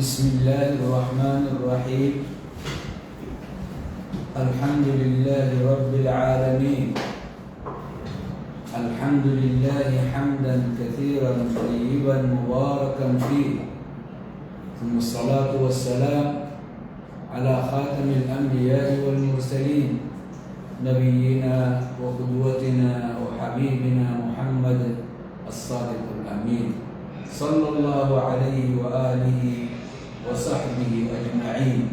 بسم الله الرحمن الرحيم. الحمد لله رب العالمين. الحمد لله حمدا كثيرا طيبا مباركا فيه. ثم الصلاة والسلام على خاتم الأنبياء والمرسلين. نبينا وقدوتنا وحبيبنا محمد الصادق الأمين. صلى الله عليه وآله وصحبه أجمعين.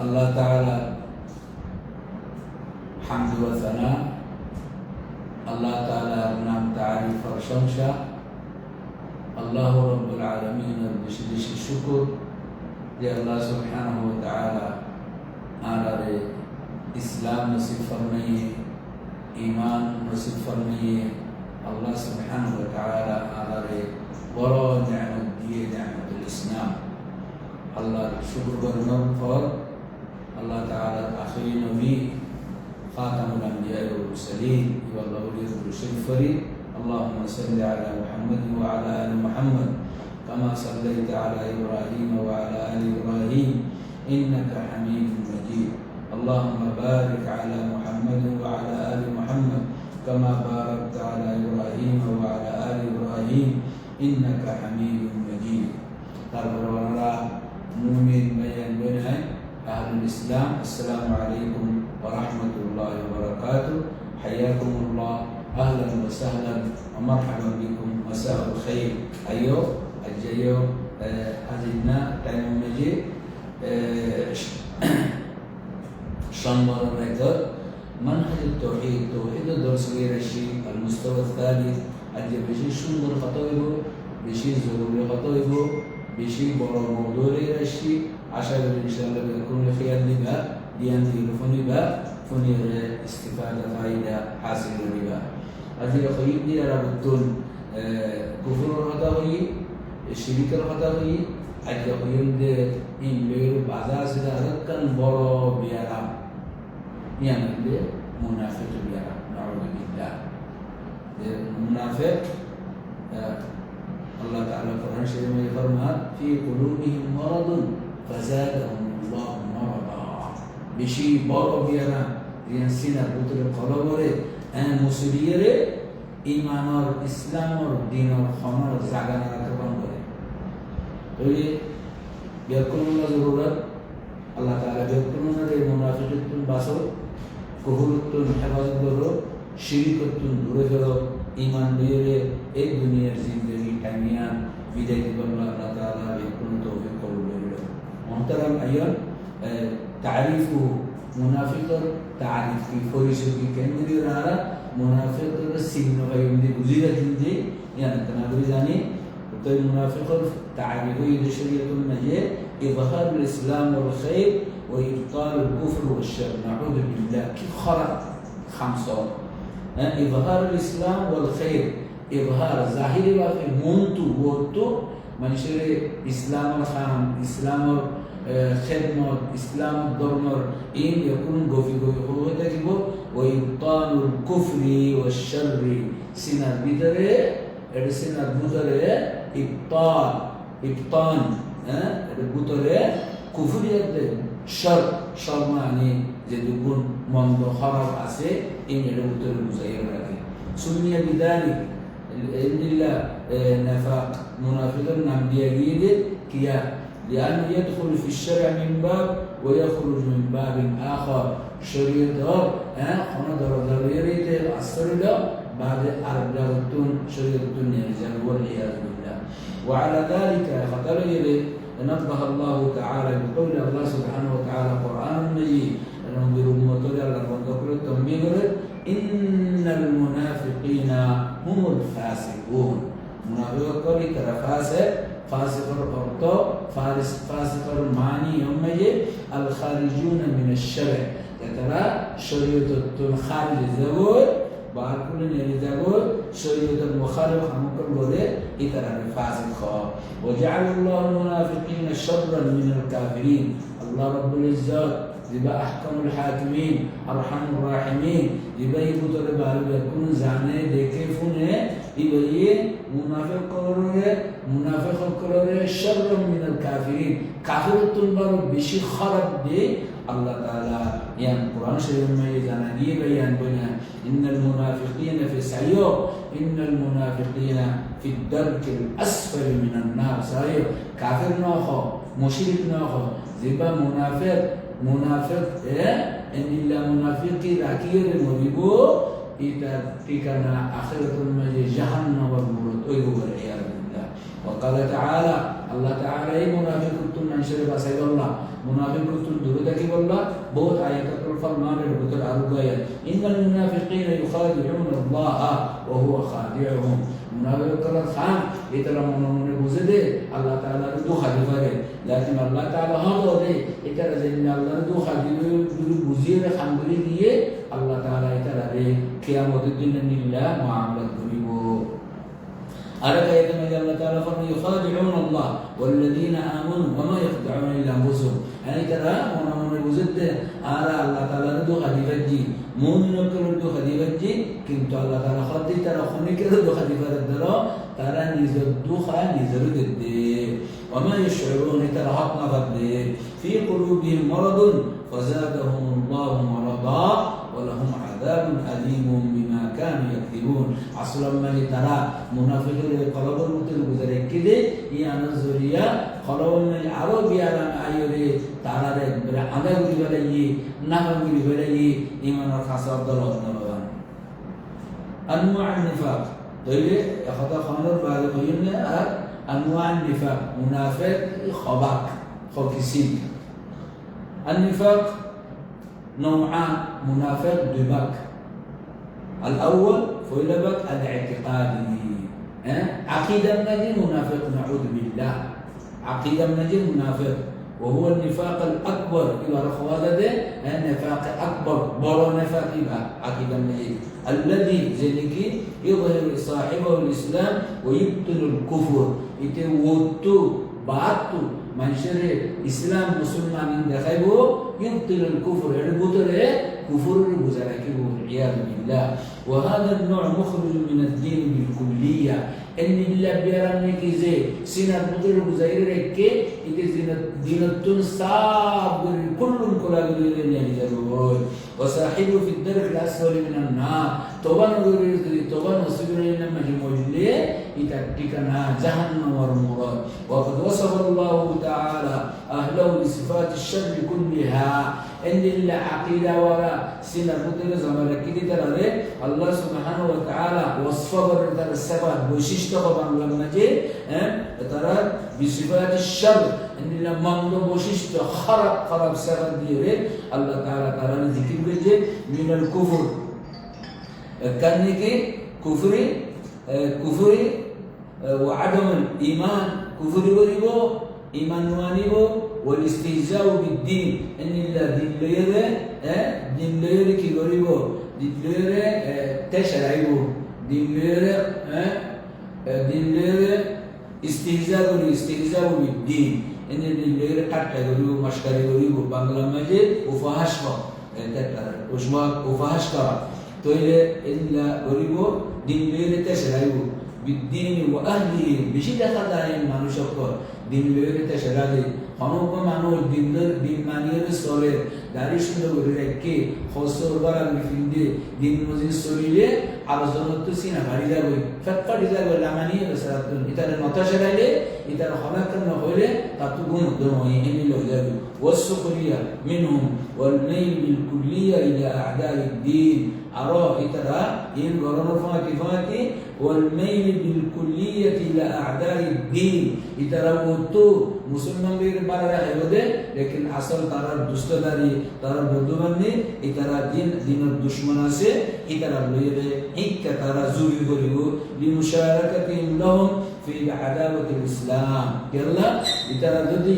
الله تعالى حمد وثناء الله تعالى نعم تعريف الشمس الله رب العالمين بشديد الشكر. لله سبحانه وتعالى على ريه ওয়া তাআলা আলারে ইসলাম নসিব ফরমাইয়ে ঈমান নসিব ফরমাইয়ে আল্লাহ সুবহানাহু ওয়া তাআলা আলারে বড় নিয়ামত দিয়ে নিয়ামতুল ইসলাম আল্লাহর শুকর করানোর পর আল্লাহ তাআলার আখিরি নবী خاتم الأنبياء والمرسلين والله ولي الشريف اللهم صل على محمد وعلى آل محمد كما صليت على إبراهيم وعلى آل إبراهيم إنك حميد مجيد اللهم بارك على محمد وعلى آل محمد كما باركت على إبراهيم وعلى آل إبراهيم إنك حميد مجيد তারপরে ওনারা মুমিন বয়ান বনায় আহলুল ইসলাম আসসালামু আলাইকুম ওয়া রাহমাতুল্লাহি ওয়া বারাকাতুহু হাইয়াকুমুল্লাহ اهلا وسهلا ومرحبا بكم مساء الخير ايو الجيو هذه টাইম মেজে شنبر الرجل منهج التوحيد توحيد الدرس غير الشيء. المستوى الثالث أجل بشي شنبر خطويبه بشي ضروري خطويبه بشي بڑا موضوع غير الشيء. عشان إن شاء الله بيكون خيال لبا ديان تلفوني با فني استفادة فائدة حاصلة لبا أجل خيب دي رابطون كفر الخطوي الشريك الخطوي أجل خيب دي إن بيرو بعضا سيدا ركن بڑا নিয়ামতে মুনাফে চলিয়ারা নরবিদ্যা যে মুনাফে আল্লাহ তাআলা কোরআন শরীফে ফরমান ফি কুলুবিহিম মারাদুন ফাজাদাহুম আল্লাহ মারাদা বেশি বড় বিয়ারা রিয়াসিনা বুতরে কলবরে হ্যাঁ মুসলিয়ারে ইমানর ইসলামর দিনর খনর জাগানা রাখা বন্ধ করে ওই ইয়াকুল্লাহ জরুরত আল্লাহ তালা যক্ষণের মোনাফিকুন বাসো কহুরুত্তুন হেফাজত করো, শিরিকুত্তুন দূরে করো ইমান দিয়ে এই দুনিয়ার জিন্দগি টাঙিয়া বিদায় করল আল্লাহ তালা যক্ষণ তৌফিক কবুল করিল মহতারাম আইয়ন তারিফ মুনাফিকর তারিফ কি পরিচয় কি কেন্দ্রীয় নারা মুনাফিকর চিহ্ন পাই এমনি বুঝি রাখেন যে, ইয়ান জানি তো মুনাফিকর তারিফ এই দেশের তুমি إظهار الإسلام والخير وإبطال الكفر والشر نعوذ بالله كيف خرق خمسة إظهار الإسلام والخير إظهار ظاهري وفي منتو وتو মানুষের ইসলামের খাম ইসলামের খেদমত ইসলামের ধর্মর ইন এরকম গভীর গভীর হয়ে থাকিব ওই তানুল কুফরি ও শর্রি সিনার ভিতরে এটা সিনার ভিতরে ইফতান ইফতান হ্যাঁ এটা ভিতরে কুফরিয়াতে শর শর মানে যে দুগুণ মন্দ খারাপ আছে এই এটার ভিতরে বুঝাইয়া রাখে সুনিয়া বিদালিক إلا نفاق منافق نعم دياليد كيا لأنه يدخل في الشرع من باب ويخرج من باب آخر شريطة ها هنا در ضريرة أصل بعد أربعتون شريطة الرجال والعياذ بالله وعلى ذلك فقدره لنطبخ الله تعالى بقول الله سبحانه وتعالى قرآن مجيد. لننظر أمتنا لننظر التنبيه إن المنافقين هم الفاسقون. منافق করে তারা فاسق فاسق অর্থ فاسق, ফাসিকর মানি ইউমাইয়ে আল খারিজুন মিন আশ-শরع তারা শরীয়তুল খারিজ যাবে বা কোন شريط وخلق ممكن بوده إترى فاسد خا وجعل الله المنافقين شرا من الكافرين. الله رب العزة لبا أحكم الحاكمين أرحم الراحمين. لبا يبوت لبا يكون زانه دكيفونه لبا منافق قرره منافق قرره شرا من الكافرين كافر تنبر بشي خرب دي الله تعالى يعني القرآن شريف ما يزانا دي بيان بنا إن المنافقين في السعيو إن المنافقين في الدرك الأسفل من النار. صحيح. كافر نوخو مشرك نوخو زبا منافق منافق إيه؟ إن إلا منافق الأكير مبيبو إذا تكنا آخرة المجد جهنم وبرد أيوه والعياذ بالله. وقال تعالى আল্লাহ তাআলা এই মুনাফিক উত্তম মানুষের বাসাই বললা, মুনাফিক উত্তম দূরে থাকি বললা, বহুত আয়াতুল ফরমানের ভিতর আরও গায়া ইন্নাল মুনাফিকিন ইউখাদিউন আল্লাহ ওয়া হুয়া খাদিউহুম। মুনাফিক তারা খান এটা মনে মনে বুঝে দে, আল্লাহ তাআলার দোহা দিবারে লাকিন আল্লাহ তাআলা হলো দে এটা যেন আল্লাহর দোহা দিবে বুঝিয়ে খান দিয়ে আল্লাহ তাআলা এটা রে কিয়ামতের দিন নিল্লা মামলা ألك يتمنى الله تعالى فرمي يخادعون الله والذين آمنوا وما يخدعون إلا أنفسهم؟ يعني ترى هنا من الوزد على الله تعالى ندو خديفجي. مؤمن نكر ندو خديفجي. كنت الله تعالى خدي ترى خنك ندو خديفة الدرا ترى نزد دوخة نزل الدي وما يشعرون ترى حقنا قد في قلوبهم مرض فزادهم الله مرضا ولهم عذاب أليم بما كانوا يكذبون. أصلا ما ترى منافق قلب المتل بذلك كده يعني زوريا قلب من العرب يا أيوري ترى ده أنا بقول بلاي نحن بقول بلاي إيمان الخاصة دلوه نبغان أنواع النفاق طيب أخذ خانور بعد قيمنا أنواع النفاق منافق خباك خبكسين النفاق نوعان منافق دماغ الأول فيلبك الاعتقادي. عقيدة نجي منافق نعوذ بالله. عقيدة نجي منافق. وهو النفاق الأكبر. إلى رخوالة ده النفاق أكبر. برو نفاق عقيدة نجي الذي ذلك يظهر صاحبه الإسلام ويبطل الكفر. يتوتو باتو മനുഷ്യരെ ഇസ്ലാം മുസൽമാനിന്റെ دخيبو ينقل الكفر يعني البطل كفر متراكبه والعياذ بالله وهذا النوع مخرج من الدين بالكليه ان الله بيراني كيزي سنة البطل مزاير ركي انت دين التون صاب كل كل وصاحبه في الدرك الاسفل من النار توبان طبعا وصبر انما هي يتكتنا جهنم والمراد وقد وصف الله تعالى أهله بصفات الشر كلها. إن الله عقيدة ولا سنة بدر زمان كده ترى الله سبحانه وتعالى وصفه ترى السبب. طبعا لما جه ترى بصفات الشر. إن الله ممدو بوشيش خرب خرب سبب ديه الله تعالى ترى ذكر بيجي من الكفر. كان كفري. كفري. وعدم الإيمان. كفري وريبو إيمان وانيبو والاستهزاء بالدين. إن الله دين ليرة دين ليرة كي وريبو دين ليرة تشرعيبو دين ليرة دين ليرة استهزاء استهزاء بالدين. إن دين ليرة قد وريبو مشكلة وريبو بانغلا مجد وفهشوا وشما وفهشكرا تويلة إلا وريبو دين ليرة تشرعيبو بالدين وأهله بشدة الله ما نشكر دين بيرت شغالي অনব্য মানুষ দিনদের দিন মানিয়ে চলে দাড়ি সুন্দর করে রেখে হস্তর করা ফিন্দে দিন মজিদ চলিলে আলোচনা তো সিনা ভারী যাবে ফেটফাটি যাবে লামানিয়ে বেসারাতুন ইতারে নতা সেরাইলে ইতার হলাকার না হইলে তার তো গুণ দমই এমনি লই যাবে والسخرية منهم والميل بالكلية إلى أعداء الدين أرى إترى إن قرن فاتي فاتي والميل بالكلية إلى أعداء الدين إترى وتو মুসলমানদের বাড়ারে আয়োদে লেকিন আসল তারা দুষ্টদারি তারা বন্ধুবান্ধী, এই তারা দিন, দিনের দুশ্মন আছে, এই তারা লইরে ইকা তারা জুরি করিব। বিমুশারাকাতিম লহম ফি আদাওয়াতিল ইসলাম। কেল্লা ইতারা যদি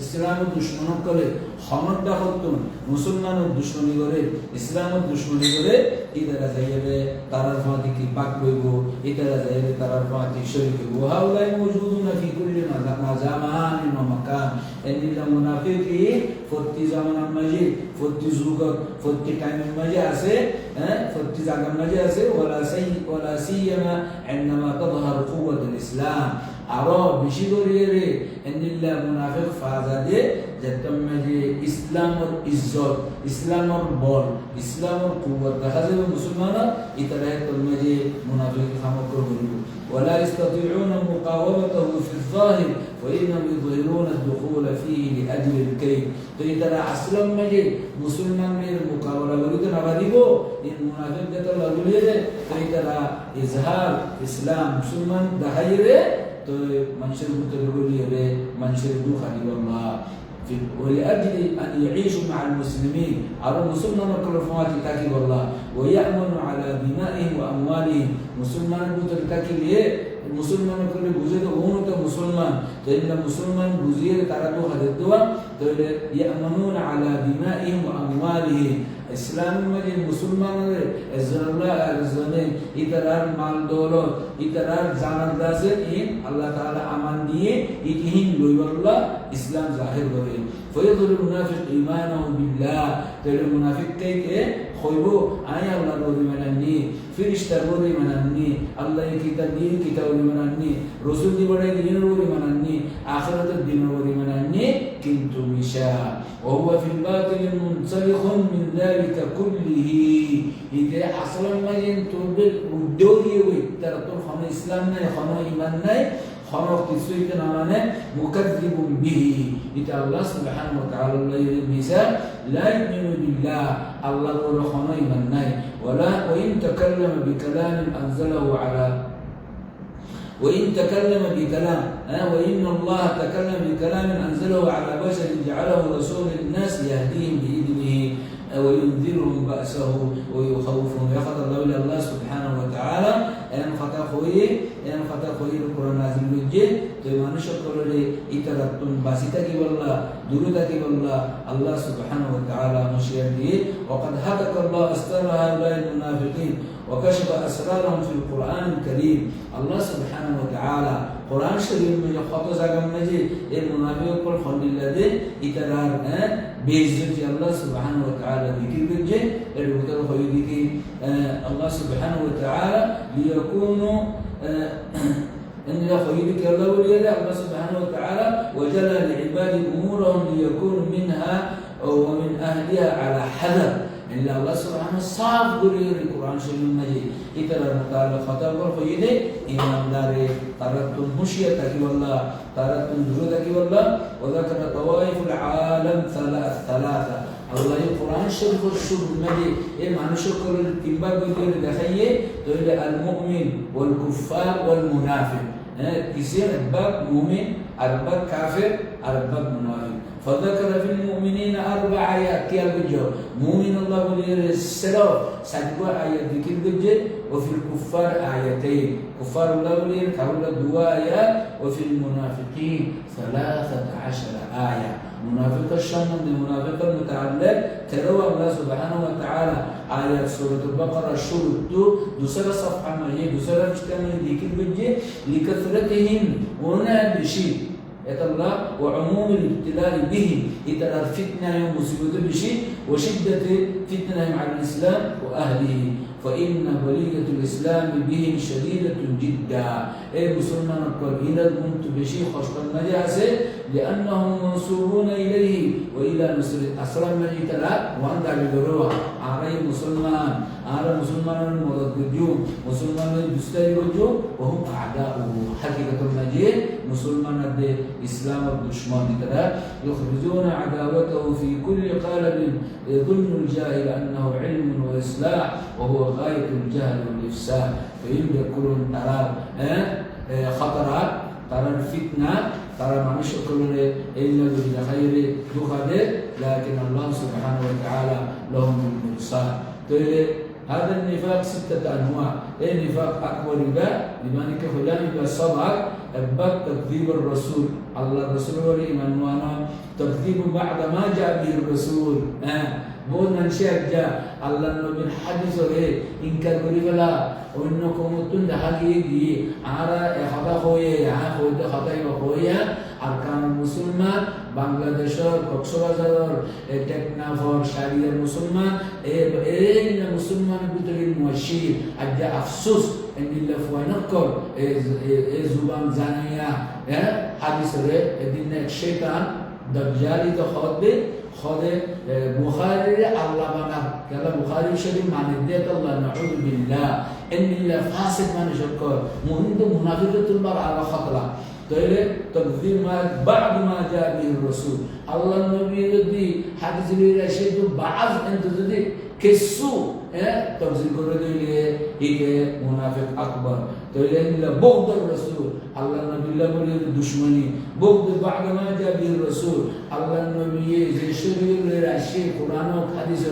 ইসলামের দুশ্মন করে ক্ষমতা হতুন মুসলমানের দুশ্মনী করে ইসলামের দুশ্মনী করে ইতারা যাইবে তারার ফাঁকি কি পাক লইব ইতারা যাইবে তারার ফাঁকি শরীর হইব হাউলাই মজুদুনা ফি কুল্লি মাজামান ওয়া মাকান এন্দিলা মুনাফিকি ফতি জামানার মাঝে ফতি যুগ ফতি টাইমের মাঝে আছে হ্যাঁ ফতি জায়গার মাঝে আছে ওয়ালা সাই ওয়ালা সিয়ামা عندما تظهر قوة الإسلام আরো বেশি করিয়ে রে এন্দিল্লা মুনাফিক ফাজাদে যেতম যে ইসলামর ইজ্জত ইসলামর বল ইসলামর কুবত দেখা যাবে মুসলমান ইতারা তলমে যে মুনাফিক সামগ্র করিব ولا يستطيعون مقاومته في الظاهر فإنهم يظهرون الدخول فيه لأجل الكيد তো ইতারা আসলাম মাঝে মুসলমানের মোকাবেলা করিতে না পারিব এই মুনাফিক যেটা লাগিয়ে তো ইতারা ইজহার ইসলাম মুসলমান দেখাইরে তো মানুষের ভিতরে বলিয়ে মানুষের দুঃখ আনিব আল্লাহ ولأجل أن يعيشوا مع المسلمين على مسلمان كل فوات تاكي والله ويأمنوا على دمائهم وأموالهم مسلمان بوتر تاكي ليه মুসলমান করলে বুঝে তো কোন তো মুসলমান তো এগুলা মুসলমান বুঝিয়ে তারা তো হাজার দেওয়া তো ইয়ামানুন আলা দিমাইহিম ওয়া আমওয়ালিহিম ইসলামের মাঝে মুসলমানদের এজরাল্লাহ আরজনে ইতারার মাল দৌলত ইতারার জানার দাসে ইহিন আল্লাহ তাআলা আমান দিয়ে ইতিহীন লইবাল্লাহ ইসলাম জাহির করে। ফয়দুল মুনাফিক বিল্লাহ। মুনাফিক হইব আল্লাহ রবি মানাননি ফিরিস্তার রবি মানাননি আল্লাহ কিতাব দিন কিতাব মানাননি রসুল দিবাড়াই দিনের রবি মানাননি আখরাতের দিনের রবি মানাননি কিন্তু মিশা। ওহুয়া ফিল বাতিল منسلخ من ذلك كله. إذا أصلا ما ينتوب خانا إسلام ناي خانا إيمان ناي خانا اختصوية كنامنا مكذب به. إذا الله سبحانه وتعالى الله المثال لا يؤمن بالله. الله ولا إيمان ناي. ولا وإن تكلم بكلام أنزله على وإن تكلم بكلام آه وإن الله تكلم بكلام أنزله على بشر جعله رسول الناس يهديهم بإذن وينذرهم بأسه ويخوفهم يخط الله إلى الله سبحانه وتعالى أن خطا خوي أن خطا خوي القرآن نازل بجد তো মানুষ করলে ইতারাতুন বাসিতা কি বললা দুরুদা কি বললা আল্লাহ সুবহানাহু ওয়া তাআলা হুশিয়ার দিয়ে وقد هتك الله استر هؤلاء المنافقين وكشف أسرارهم في القرآن الكريم. الله سبحانه وتعالى قرآن شریف من جو خط زگم میں جی یہ منافق پر خون اللہ الله اترار وتعالى بیزتی اللہ سبحانہ وتعالی ذکر کر جے ایڈ بکر خوئی دیکی إن لا الله ولي الله سبحانه وتعالى آه، آه، وجلى لعباد أمورهم ليكونوا منها ومن أهلها على حذر. ان الله سبحانه صاف قرير القرآن شريف المجيد إترى المتعلق خطر والخيدة إمام داري ترتم مشيتك والله ترتم جهودك والله وذكر طوائف العالم ثلاث ثلاثة الله القرآن الشريف الشرف المجيد إيه معنى شكر التنباب بيقول دخيه تقول المؤمن والكفار والمنافق كثير أرباب مؤمن أرباب كافر أرباب منافق. فذكر في المؤمنين أربع آيات كي البجو مؤمن الله وليه السلام. سجوا آيات ذكر بجو وفي الكفار آيتين. كفار الله وليه كهولا دوا آيات وفي المنافقين ثلاثة عشر آية. منافق الشام من منافق المتعلق. تروى الله سبحانه وتعالى. آيات سورة البقرة الشروط دوسرة صفحة ما هي دوسرة مجتمع ذكر بجو لكثرتهم. هنا بشيء الله وعموم الابتلاء به إذا الفتنة يوم مصيبة بشيء وشدة فتنة على الإسلام وأهله. فإن ولية الإسلام بهم شديدة جدا. أي مسلمان القبيلة كنت بشيء خشب النجاسة لأنهم منسوبون إليه. وإلى نصر أسلام من إتلا وأن بروها على مسلمان؟ على مسلمان المضجون مسلمان المستيرجون وهم أعداؤه. حقيقة المجيد مسلمان الإسلام الدشمن إتلا يخرجون عداوته في كل قالب. يظن الجاهل أنه علم وإصلاح. وهو غاية الجهل والإفساد. فإن يكون ترى خطرات ترى الفتنة ترى ما نشكر إلا بالخير دخل لكن الله سبحانه وتعالى لهم المرصاد تقول هذا النفاق ستة أنواع إيه نفاق أكبر إذا لمن فلان إذا صدق باب تكذيب الرسول الله الرسول والإيمان وأنا تكذيب بعد ما جاء به الرسول آه বহুত মানুষের যা আল্লাহ নবীর হাদিস হলে ইনকার করি ফেলা। অন্য কমতুন দেখা গিয়ে গিয়ে আর হতা হয়ে হ্যাঁ হইতে হতাই হইয়া। আর কারণ মুসলমান, বাংলাদেশের, কক্সবাজারের টেকনাফর সারিয়ার মুসলমান এই মুসলমানের ভিতরে মসজিদ। আজ যে আফসোস এন্ডিল্লা ফুয়াইনকর এই জুবান জানাইয়া হ্যাঁ হাদিসরে এদিন এক শেতান দজ্জালিত হবে خود بخاري الله بنا كلا بخاري شريف معنى ديت الله نعوذ بالله ان الله فاسد من شكر مهند منافقة المرء على خطرة তাহলে তকদির মা বাদ মা যা বিহির রসুল আল্লাহ নবী যদি হাদিস এসে যদি বাজ যদি কিছু তফসিল করে দিলে ইকে মুনাফিক আকবর। তাহলে নিলা বৌদ্ধ রসুল, আল্লাহ নবিল্লাহ বলে দুশ্মনী। বৌদ্ধ বাগমা জাবির রসুল। আল্লাহ নবী যে শরীরের আসে, কোরআন হাদিস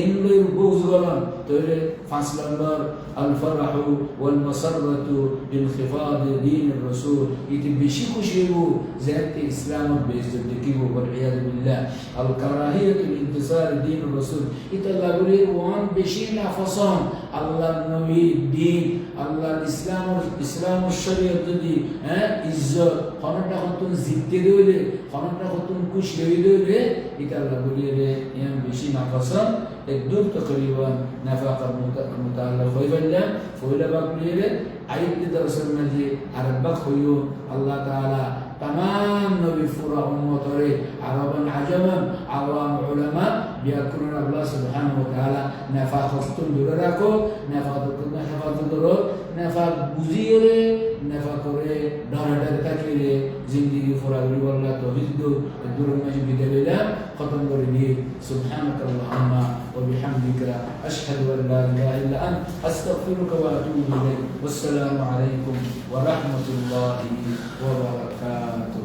ইনলই বৌজ গলন। তাহলে পাঁচ নম্বর الفرح والمسرة بانخفاض دين الرسول. يتي بشي كشيبو زيادة إسلام بيزد كيبو والعياذ بالله. الكراهية الانتصار دين الرسول. يتلا وان بشي نفسهم الله النبي الدين. الله الإسلام الإسلام الشريعة دي. ها؟ إزت خانتا خطون زيتي دولي خانتا خطون كش دولي يتلا بولي يان بشي نفسهم الدور تقريبا نفاق المتعلق ويبلا فولا بقولي عيد درس المجي عربك خيو الله تعالى تمام نبي فرع ومطري عربا عجما عوام علماء بيأكلون الله سبحانه وتعالى نفاق تندركو نفاق نفاق تندرو نفاق بزيري نفاق ري دار دار تكلي زندگي فرع والله توحيد الدور المجي بدليل ختم بريدي سبحانك اللهم وبحمدك أشهد أن لا إله إلا أنت أستغفرك وأتوب إليك والسلام عليكم ورحمة الله وبركاته